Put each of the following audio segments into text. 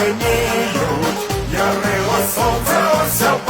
мені йдуть, я рила сонце осяпав.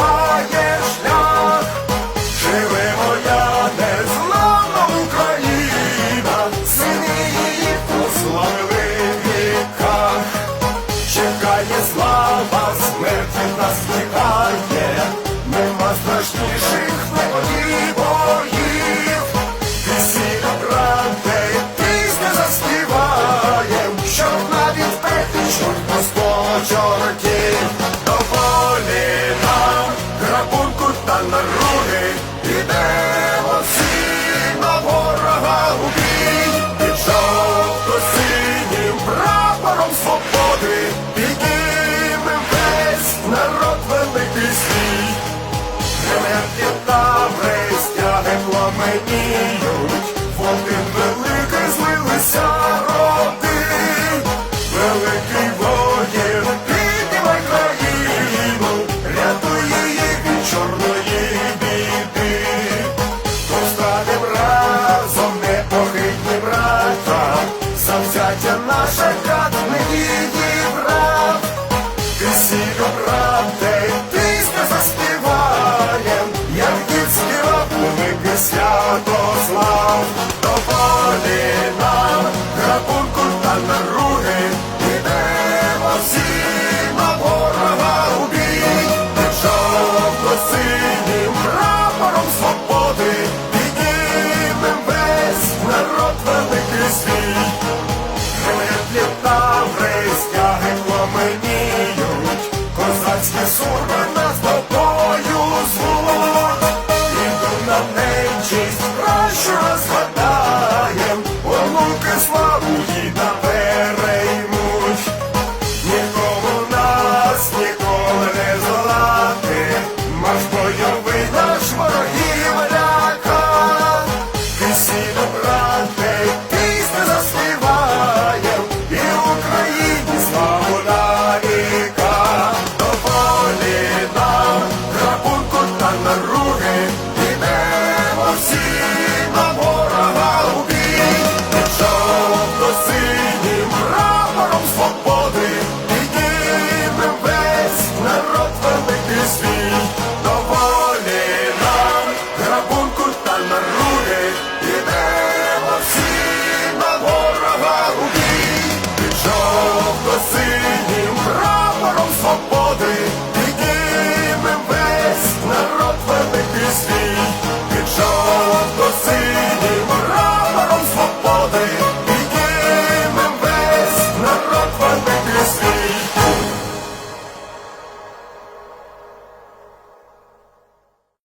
but I'm full. Козацька сурба нас тобою звук, і до нам нечість прошу. my boy.